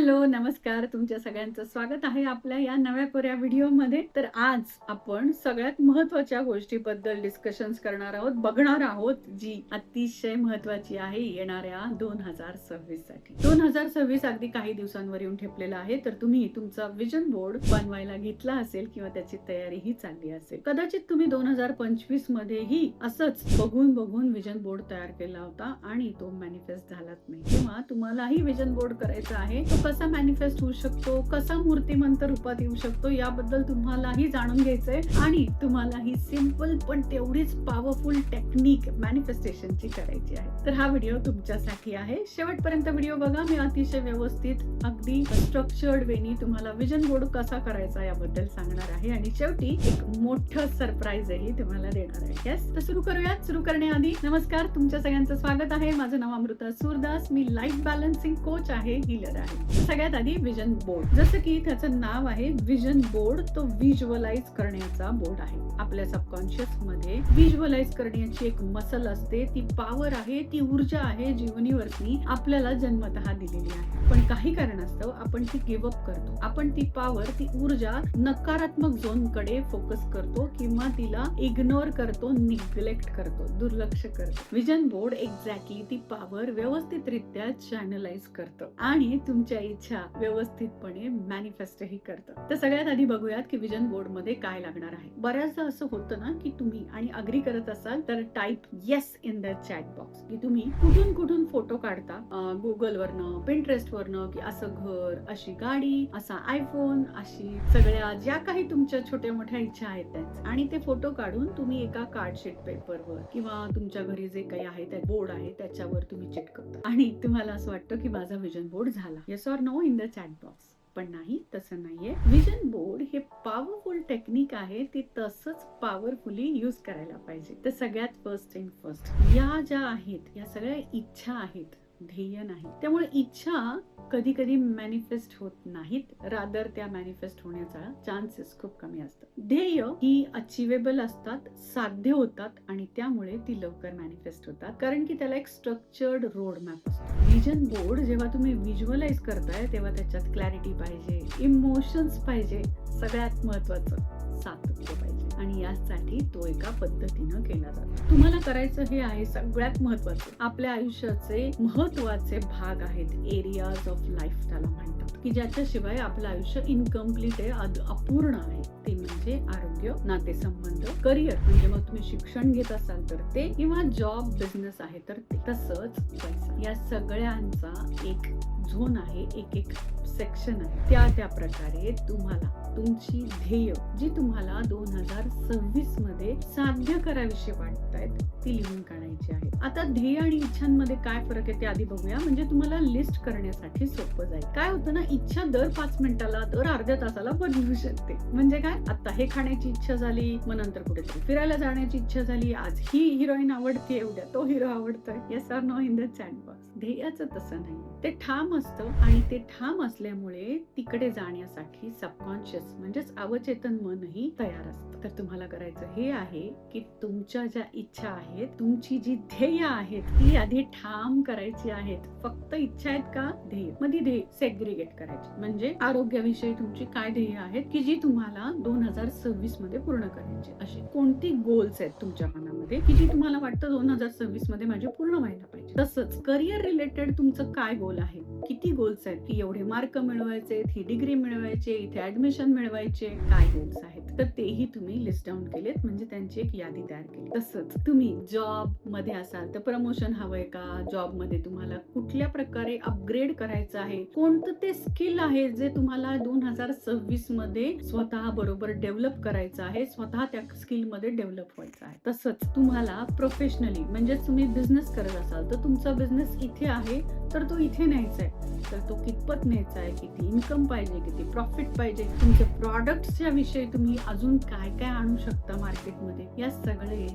Hello नमस्कार. तुमच्या सगळ्यांचं स्वागत आहे आपल्या या नव्या कोऱ्या व्हिडिओमध्ये तर आज आपण सगळ्यात महत्त्वाच्या गोष्टीबद्दल डिस्कशन्स करणार आहोत बघणार आहोत जी अतिशय महत्वाची आहे येणाऱ्या दोन हजार सव्वीससाठी. दोन हजार सव्वीस अगदी काही दिवसांवर येऊन ठेपलेला आहे तर तुम्ही तुमचा विजन बोर्ड बनवायला घेतला असेल किंवा त्याची तयारीही चालली असेल. कदाचित तुम्ही दोन हजार पंचवीस मध्येही असंच बघून बघून विजन बोर्ड तयार केला होता आणि तो मॅनिफेस्ट झालाच नाही. किंवा तुम्हालाही विजन बोर्ड करायचा आहे तो कसा मॅनिफेस्ट होऊ शकतो कसा मूर्तिमंत रूपात येऊ शकतो याबद्दल तुम्हालाही जाणून घ्यायचंय. आणि तुम्हाला ही सिंपल पण तेवढीच पॉवरफुल टेक्निक मॅनिफेस्टेशनची करायची आहे. तर हा व्हिडिओ तुमच्यासाठी आहे. शेवटपर्यंत व्हिडिओ बघा. मी अतिशय व्यवस्थित अगदी स्ट्रक्चर्ड वेनी तुम्हाला विजन बोर्ड कसा करायचा याबद्दल सांगणार आहे. आणि शेवटी एक मोठं सरप्राईजही तुम्हाला देणार आहे. येस तर सुरू करूयात. सुरू करण्याआधी नमस्कार. तुमच्या सगळ्यांचं स्वागत आहे. माझं नाव अमृता सुरदास. मी लाईफ बॅलन्सिंग कोच आहे हिलर आहे. सगळ्यात आधी विजन बोर्ड जसं की त्याचं नाव आहे विजन बोर्ड तो व्हिज्युअलाइज करण्याचा बोर्ड आहे. आपल्या सबकॉन्शियसमध्ये व्हिज्युअलाइज करण्याची एक मसल असते. ती पॉवर आहे ती ऊर्जा आहे जी युनिव्हर्सनी आपल्याला जन्मतः दिलेली आहे. पण काही कारणास्तव आपण ती गिव्हअप करतो. आपण ती पॉवर ती ऊर्जा नकारात्मक झोनकडे फोकस करतो किंवा तिला इग्नोर करतो निग्लेक्ट करतो दुर्लक्ष करतो. विजन बोर्ड एक्झॅक्टली ती पॉवर व्यवस्थितरित्या चॅनलाइज करतो. आणि तुमच्या इच्छा व्यवस्थितपणे मॅनिफेस्टही करतं. तर सगळ्यात आधी बघूयात की विजन बोर्डमध्ये काय लागणार आहे. बऱ्याचदा असं होतं ना की तुम्ही आणि अग्री करत असाल तर type yes in the chat box की तुम्ही कुठून कुठून फोटो काढता. गुगल वरनं पिंटरेस्ट वरनं की असं घर अशी गाडी असा आयफोन अशी सगळ्या ज्या काही तुमच्या छोट्या मोठ्या इच्छा आहेत त्याच. आणि ते फोटो काढून तुम्ही एका कार्डशीट पेपरवर किंवा तुमच्या घरी जे काही आहे त्या बोर्ड आहे त्याच्यावर तुम्ही चिटकवता आणि तुम्हाला असं वाटतं की माझा विजन बोर्ड झाला. Yes or no in the chat box पण नाही तसं नाहीये. विजन बोर्ड हे पॉवरफुल टेक्निक आहे ते तसंच पॉवरफुली युज करायला पाहिजे. तर सगळ्यात फर्स्ट थिंग फर्स्ट या ज्या आहेत या सगळ्या इच्छा आहेत ध्येय नाही. त्यामुळे इच्छा कधी कधी मॅनिफेस्ट होत नाहीत. रादर त्या मॅनिफेस्ट होण्याचा चान्सेस खूप कमी असतात. ध्येय ही अचिवेबल असतात साध्य होतात आणि त्यामुळे ती लवकर मॅनिफेस्ट होतात. कारण की त्याला एक स्ट्रक्चर्ड रोड मॅप असतो. विजन बोर्ड जेव्हा तुम्ही व्हिज्युअलाइज करताय तेव्हा त्याच्यात क्लॅरिटी पाहिजे इमोशन्स पाहिजे. सगळ्यात महत्वाचं सातत्य पाहिजे. आणि यासाठी तो एका पद्धतीनं केला जातो. तुम्हाला करायचं हे आहे सगळ्यात महत्वाचं आपल्या आयुष्याचे महत्त्वाचे भाग आहेत एरियाज ऑफ लाईफ त्याला म्हणतात. की ज्याच्याशिवाय आपलं आयुष्य इनकम्प्लीट आहे अपूर्ण आहे. ते म्हणजे आरोग्य नातेसंबंध करिअर म्हणजे मग तुम्ही शिक्षण घेत असाल तर ते किंवा जॉब बिझनेस आहे तर ते. तसंच पैसा या सगळ्यांचा एक झोन आहे एक एक सेक्शन आहे. त्या त्या प्रकारे तुम्हाला तुमची ध्येय जी तुम्हाला दोन हजार सव्वीसमध्ये साध्य करावीशी आहेत ती लिहून काढायची आहे. आता ध्येय आणि इच्छांमध्ये काय फरक आहे ते आधी बघूया. म्हणजे तुम्हाला लिस्ट करण्यासाठी सोपं जाईल. काय होतं ना इच्छा दर पाच मिनिटाला दर अर्ध्या तासाला बदलू शकते. म्हणजे काय? आता हे खाण्याची इच्छा झाली मग नंतर कुठेतरी फिरायला जाण्याची इच्छा झाली आज ही हिरोईन आवडते एवढ्या तो हिरो आवडतोय. Yes or no in the chat box ध्येयाचं तसं नाही. ते ठाम असतं आणि ते ठाम असल्यामुळे तिकडे जाण्यासाठी सबकॉन्शियस म्हणजेच अवचेतन मनही तयार असतं. तर तुम्हाला करायचं हे आहे की तुमच्या ज्या इच्छा आहेत तुमची जी ध्येय आहेत ती आधी ठाम करायची आहेत. फक्त इच्छा आहेत का? ध्येय. मग ती ध्येय सेग्रिगेट करायची. म्हणजे आरोग्याविषयी तुमची काय ध्येय आहेत की जी तुम्हाला दोन हजार सव्वीसमध्ये पूर्ण करायची अशी कोणती गोल्स आहेत तुमच्या मनामध्ये की जी तुम्हाला वाटतं दोन हजार सव्वीसमध्ये माझे पूर्ण व्हायला पाहिजे? तसंच करिअर रिलेटेड तुमचं काय गोल आहे? किती गोल्स आहेत? की एवढे मार्क मिळवायचे ही डिग्री मिळवायचे इथे ऍडमिशन मिळवायचे काय गोल्स आहेत? तर तेही तुम्ही लिस्ट डाऊन केलेत म्हणजे त्यांची एक यादी तयार केली. तसंच तुम्ही जॉबमध्ये असाल तर प्रमोशन हवंय का? जॉबमध्ये तुम्हाला कुठल्या प्रकारे अपग्रेड करायचं आहे? कोणतं ते स्किल आहे जे तुम्हाला दोन हजार सव्वीसमध्ये स्वतः बरोबर डेव्हलप करायचं आहे स्वतः त्या स्किलमध्ये डेव्हलप व्हायचं आहे? तसंच तुम्हाला प्रोफेशनली म्हणजे तुम्ही बिझनेस करत असाल तर तुमचा बिझनेस इथे आहे तर तो इथे न्यायचा आहे. तर तो कितपत न्यायचा आहे? किती इन्कम पाहिजे? किती प्रॉफिट पाहिजे? तुमचे प्रॉडक्ट्सच्या विषयी तुम्ही अजून काय काय आणू शकता मार्केटमध्ये या सगळे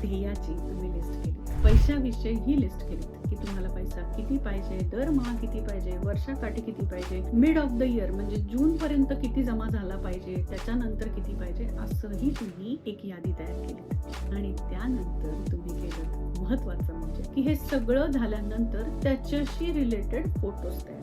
ध्येयाची तुम्ही लिस्ट केली. पैशाविषयी ही लिस्ट केली की तुम्हाला पैसा किती पाहिजे दरमहा किती पाहिजे वर्षाकाठी किती पाहिजे मिड ऑफ द इयर म्हणजे जून पर्यंत किती जमा झाला पाहिजे त्याच्यानंतर किती पाहिजे असंही तुम्ही एक यादी तयार केली आणि त्यानंतर तुम्ही महत्वाचं म्हणजे की हे सगळं झाल्यानंतर त्याच्याशी रिलेटेड फोटोज तयार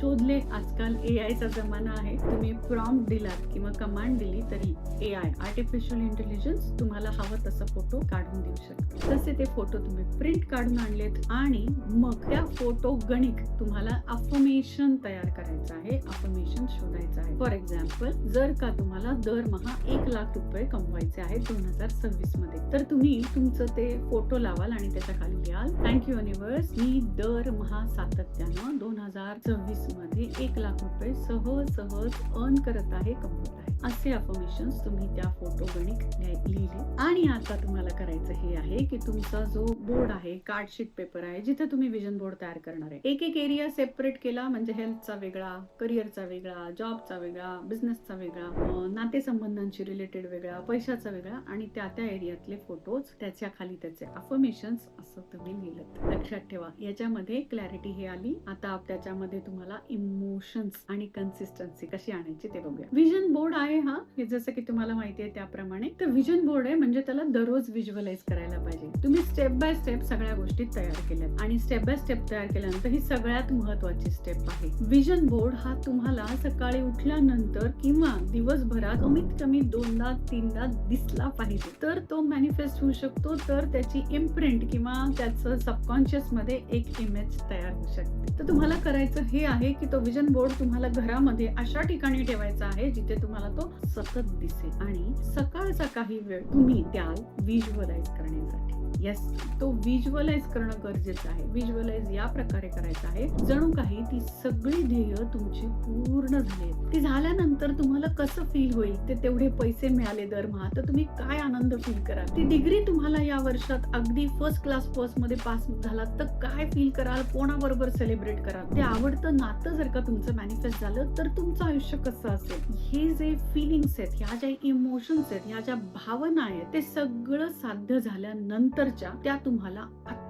शोधले. आजकाल ए आयचा जमाना आहे. तुम्ही प्रॉम्प्ट दिलात किंवा कमांड दिली तरी ए आय आर्टिफिशियल इंटेलिजन्स तुम्हाला हवं तसा फोटो काढून देऊ शकतो. तसे ते फोटो तुम्ही प्रिंट काढून आणलेत आणि मग त्या फोटो गणित तुम्हाला अफर्मेशन तयार करायचं आहे. अफर्मेशन शोधायचं आहे. फॉर एक्झाम्पल जर का तुम्हाला दरमहा एक लाख रुपये कमवायचे आहेत दोन हजार सव्वीसमध्ये तर तुम्ही तुमचं ते फोटो लावाल आणि त्याच्याखाली लिहाल थँक्यू युनिव्हर्स मी दरमहा सातत्यानं दोन हजार सव्वीसमध्ये एक लाख रुपये सहज सहज अर्न करत आहे कमवत आहे. असे अफर्मेशन तुम्ही त्या फोटो गणित लिहिले. आणि आता तुम्हाला करायचं हे आहे की तुमचा जो बोर्ड आहे कार्डशीट पेपर आहे जिथे तुम्ही विजन बोर्ड तयार करणार आहे. एक एक एरिया सेपरेट केला म्हणजे हेल्थचा वेगळा करिअरचा वेगळा जॉबचा वेगळा बिझनेसचा वेगळा नातेसंबंधांशी रिलेटेड वेगळा पैशाचा वेगळा आणि त्या त्या एरियातले फोटोज त्याच्याखाली त्याचे अफर्मेशन्स असं तुम्ही लिहिलं लक्षात ठेवा याच्यामध्ये क्लॅरिटी हे आली. आता त्याच्यामध्ये तुम्हाला इमोशन्स आणि कन्सिस्टन्सी कशी आणायची ते बघूया. विजन बोर्ड आहे हा. हे जसं की तुम्हाला माहिती आहे त्याप्रमाणे. तर विजन बोर्ड आहे म्हणजे त्याला दररोज व्हिज्युअलाइज करायला पाहिजे. तुम्ही स्टेप बाय स्टेप सगळ्या गोष्टी तयार केल्यात. आणि स्टेप बाय स्टेप तयार केल्यानंतर ही सगळ्यात महत्वाची स्टेप आहे. विजन बोर्ड हा तुम्हाला सकाळी उठल्यानंतर किंवा दिवसभरात कमीत कमी दोनदा तीनदा दिसला पाहिजे. तर तो मॅनिफेस्ट होऊ शकतो. तर त्याची इम्प्रिंट किंवा त्याचं सबकॉन्शियसमध्ये एक इमेज तयार होऊ शकते. तर तुम्हाला करायचं हे आहे की तो विजन बोर्ड तुम्हाला घरामध्ये अशा ठिकाणी ठेवायचा आहे जिथे तुम्हाला तो सतत दिसेल. आणि सकाळचा काही वेळ तुम्ही द्याल व्हिज्युअलाइज करण्यासाठी. येस तो व्हिज्युअलाइज करणं गरजेचं आहे. व्हिज्युअलाइज या प्रकारे करायचं आहे. जणू काही ती सगळी ध्येय तुमची पूर्ण झाली ती झाल्यानंतर तुम्हाला कसं फील होईल? ते तेवढे पैसे मिळाले दरमहा. तर तुम्ही काय आनंद फील कराल? ती डिग्री तुम्हाला या वर्षात अगदी फर्स्ट क्लास फर्स्टमध्ये पास झालात तर काय फील कराल? कोणाबरोबर सेलिब्रेट कराल? ते आवडतं नातं जर का तुमचं मॅनिफेस्ट झालं तर तुमचं आयुष्य कसं असेल? हे जे फिलिंग्स आहेत ह्या ज्या इमोशन्स आहेत ह्या ज्या भावना आहेत ते सगळं साध्य झाल्यानंतरच्या त्या तुम्हाला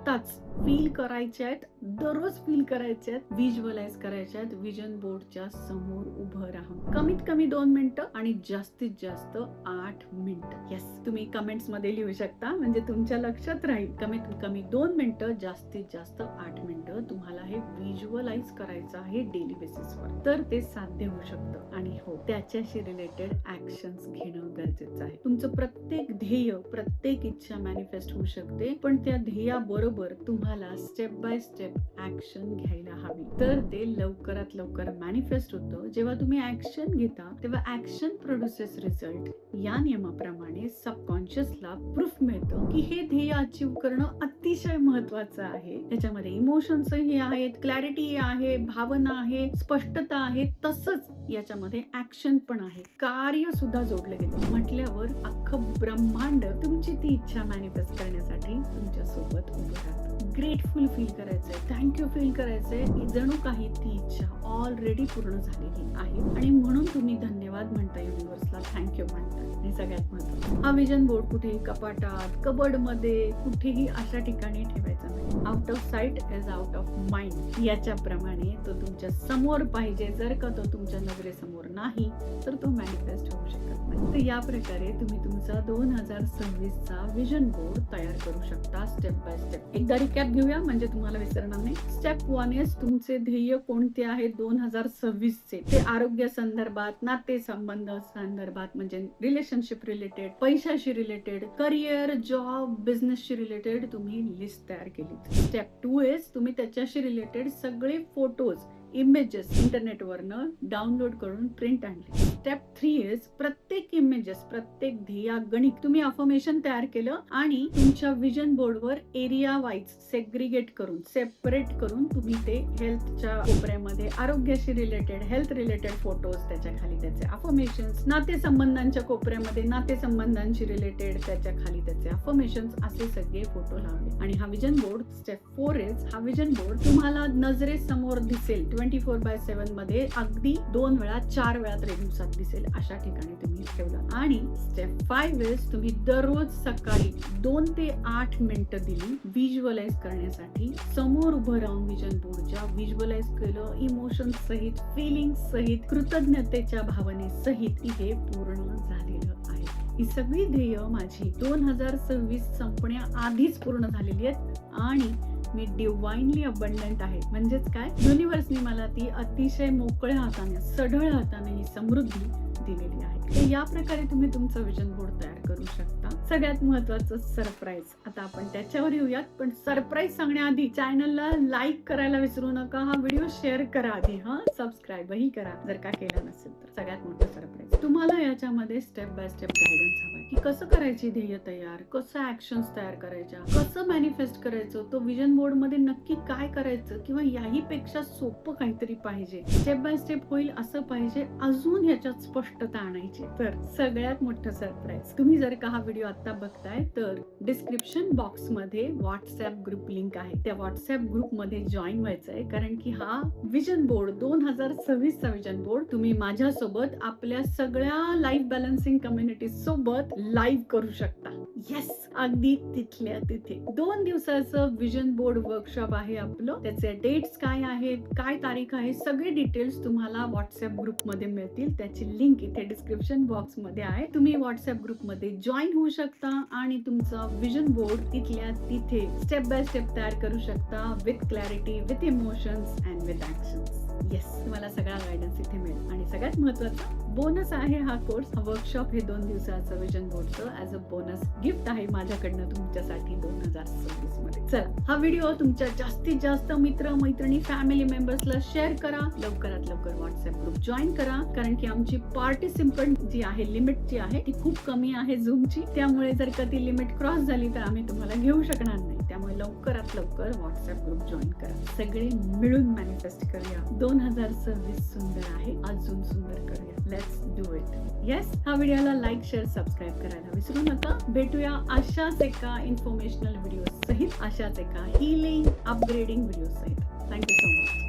आत्ताच फील करायच्या आहेत दररोज फील करायच्या आहेत व्हिज्युअलाइज करायच्या आहेत विजन बोर्डच्या समोर उभं राहून. कमीत कमी दोन मिनिटं आणि जास्तीत जास्त आठ मिनिट. येस तुम्ही कमेंट्समध्ये लिहू शकता. म्हणजे तुमच्या लक्षात राहील कमीत कमी दोन मिनिटं जास्तीत जास्त आठ मिनिटं तुम्हाला हे व्हिज्युअलाइज करायचं आहे डेली बेसिसवर तर ते साध्य होऊ शकतं. आणि हो त्याच्याशी रिलेटेड ऍक्शन्स घेणं गरजेचं आहे. तुमचं प्रत्येक ध्येय प्रत्येक इच्छा मॅनिफेस्ट होऊ शकते पण त्या ध्येयाबरोबर तुम्हाला स्टेप बाय स्टेप ऍक्शन घ्यायला हवी. तर ते लवकरात लवकर मॅनिफेस्ट होतं. जेव्हा तुम्ही ऍक्शन घेता तेव्हा ऍक्शन प्रोड्युसेस रिझल्ट या नियमाप्रमाणे सबकॉन्शियसला प्रूफ मिळतं की हे ध्येय अचीव करणं अतिशय महत्वाचं आहे. त्याच्यामध्ये इमोशन्सही आहेत क्लॅरिटी आहे भावना आहे स्पष्टता आहे तसंच याच्यामध्ये ऍक्शन पण आहे. कार्य सुद्धा जोडलं गेलं. म्हटल्यावर अख्खं ब्रह्मांड तुमची ती इच्छा मॅनिफेस्ट करण्यासाठी तुमच्यासोबत उभं ग्रेटफुल फील करायचंय थँक्यू फील करायचंय. जणू काही ती इच्छा. ऑलरेडी पूर्ण झालेली आहे. आणि म्हणून तुम्ही धन्यवाद म्हणता युनिव्हर्सला थँक्यू म्हणता. हे सगळ्यात महत्वाचं हा विजन बोर्ड कुठेही कपाटात कबडमध्ये कुठेही अशा ठिकाणी ठेवायचा नाही. Out of sight is out of mind याच्याप्रमाणे तो तुमच्यासमोर पाहिजे. जर का तो तुमच्या नजरेसमोर नाही तर तो मॅनिफेस्ट होऊ शकत नाही. तर या प्रकारे तुम्ही तुमचा दोन हजार सव्वीसचा विजन बोर्ड तयार करू शकता स्टेप बाय स्टेप एकदा रिकॅप घेऊया म्हणजे तुम्हाला विसरणार नाही. स्टेप वन इज तुमचे ध्येय कोणते आहेत? दोन हजार सव्वीसचे ते आरोग्य संदर्भात नाते संबंध संदर्भात म्हणजे रिलेशनशिप रिलेटेड पैशाशी रिलेटेड करिअर जॉब बिझनेसशी रिलेटेड तुम्ही लिस्ट तयार केली स्टेप टू इज तुम्ही त्याच्याशी रिलेटेड सगळे फोटोज इमेजेस इंटरनेटवरनं डाउनलोड करून प्रिंट आणले. स्टेप थ्री इज प्रत्येक इमेजेस प्रत्येक ध्येया गणित. तुम्ही अफर्मेशन तयार केलं आणि तुमच्या विजन बोर्डवर एरिया वाईज सेग्रिगेट करून सेपरेट करून तुम्ही ते हेल्थच्या कोपऱ्यामध्ये आरोग्याशी रिलेटेड हेल्थ रिलेटेड फोटोज त्याच्याखाली त्याचे अफर्मेशन नातेसंबंधांच्या कोपऱ्यामध्ये नातेसंबंधांशी रिलेटेड त्याच्याखाली त्याचे अफर्मेशन असे सगळे फोटो लावले. आणि हा vision board step four is हा विजन बोर्ड तुम्हाला नजरेसमोर दिसेल. ट्वेंटी फोर बाय सेवनमध्ये अगदी दोन वेळा चार वेळा तरी दिवसात दिसेल अशा ठिकाणी तुम्ही ठेवलं. आणि स्टेप फाईव्ह इज तुम्ही दररोज सकाळी दोन ते आठ मिनिटं दिली व्हिज्युअलाइज करण्यासाठी. समोर उभं राहून विजन बोर्डच्या व्हिज्युअलाइज केलं. इमोशन सहित फिलिंग सहित कृतज्ञतेच्या भावनेसहित की हे पूर्ण झालेलं आहे. ही सगळी ध्येय माझी दोन हजार सव्वीस संपण्याआधीच पूर्ण झालेली आहेत. आणि मी डिवाइनली अबंडंट आहे. म्हणजेच काय? युनिव्हर्सनी मला ती अतिशय मोकळ्या हाताने सढळ हाताने ही समृद्धी दिलेली आहे. तर या प्रकारे तुम्ही तुमचं विजन बोर्ड तयार करू शकता. सगळ्यात महत्वाचं सरप्राईज आता आपण त्याच्यावर येऊयात पण सरप्राईज सांगण्याआधी चॅनलला लाईक करायला विसरू नका. हा व्हिडिओ शेअर करा आधी हा. सबस्क्राईबही करा जर का केला नसेल तर. सगळ्यात मोठं सरप्राईज तुम्हाला याच्यामध्ये स्टेप बाय स्टेप गायडन्स हवाय की कसं करायची ध्येय तयार कसं ऍक्शन तयार करायच्या कसं मॅनिफेस्ट करायचं तो विजन बोर्डमध्ये नक्की काय करायचं किंवा याही पेक्षा सोपं काहीतरी पाहिजे. स्टेप बाय स्टेप होईल असं पाहिजे. अजून ह्याच्यात स्पष्टता आणायची तर सगळ्यात मोठं सरप्राईज तुम्ही जर का हा व्हिडिओ आता बघताय तर डिस्क्रिप्शन बॉक्समध्ये व्हॉट्सअप ग्रुप लिंक आहे. त्या व्हॉट्सअप ग्रुपमध्ये जॉईन व्हायचं आहे. कारण की हा विजन बोर्ड दोन हजार सव्वीस चा विजन बोर्ड तुम्ही माझ्यासोबत आपल्या सगळ्या लाईफ बॅलन्सिंग कम्युनिटी सोबत लाईव्ह करू शकता. येस अगदी तिथल्या तिथे. दोन दिवसाचं विजन बोर्ड वर्कशॉप आहे आपलं. त्याचे डेट्स काय आहेत काय तारीख आहे सगळे डिटेल्स तुम्हाला व्हॉट्सअप ग्रुपमध्ये मिळतील. त्याची लिंक इथे डिस्क्रिप्शन बॉक्समध्ये आहे. तुम्ही व्हॉट्सअप ग्रुपमध्ये जॉईन होऊ शकता आणि तुमचा विजन बोर्ड तिथल्या तिथे स्टेप बाय स्टेप तयार करू शकता with clarity with emotions and with actions yes तुम्हाला सगळा गायडन्स इथे मिळेल. आणि सगळ्यात महत्वाचं बोनस आहे हा कोर्स वर्कशॉप हे दोन दिवसाचं विजन बोर्डचं ऍज अ बोनस गिफ्ट आहे माझ्याकडनं तुमच्यासाठी दोन हजार सव्वीसमध्ये चला हा व्हिडिओ तुमच्या जास्तीत जास्त मित्र मैत्रिणी फॅमिली मेंबर्सला शेअर करा. लवकरात लवकर व्हॉट्सअप ग्रुप जॉईन करा. कारण की आमची पार्टिसिपंट जी आहे लिमिट जी आहे ती खूप कमी आहे झूमची त्यामुळे जर का ती लिमिट क्रॉस झाली तर आम्ही तुम्हाला घेऊ शकणार नाही. त्यामुळे लवकरात लवकर व्हॉट्सअप ग्रुप जॉईन करा. सगळे मिळून मॅनिफेस्ट करूया. दोन हजार सव्वीस सुंदर आहे. अजून सुंदर करूया. लेट्स डू इट येस हा व्हिडिओला लाईक शेअर सबस्क्राईब करायला विसरू नका. भेटूया अशाच एका इन्फॉर्मेशनल व्हिडिओ सहित अशाच एका हिलिंग अपग्रेडिंग व्हिडिओ सहित. Thank you so much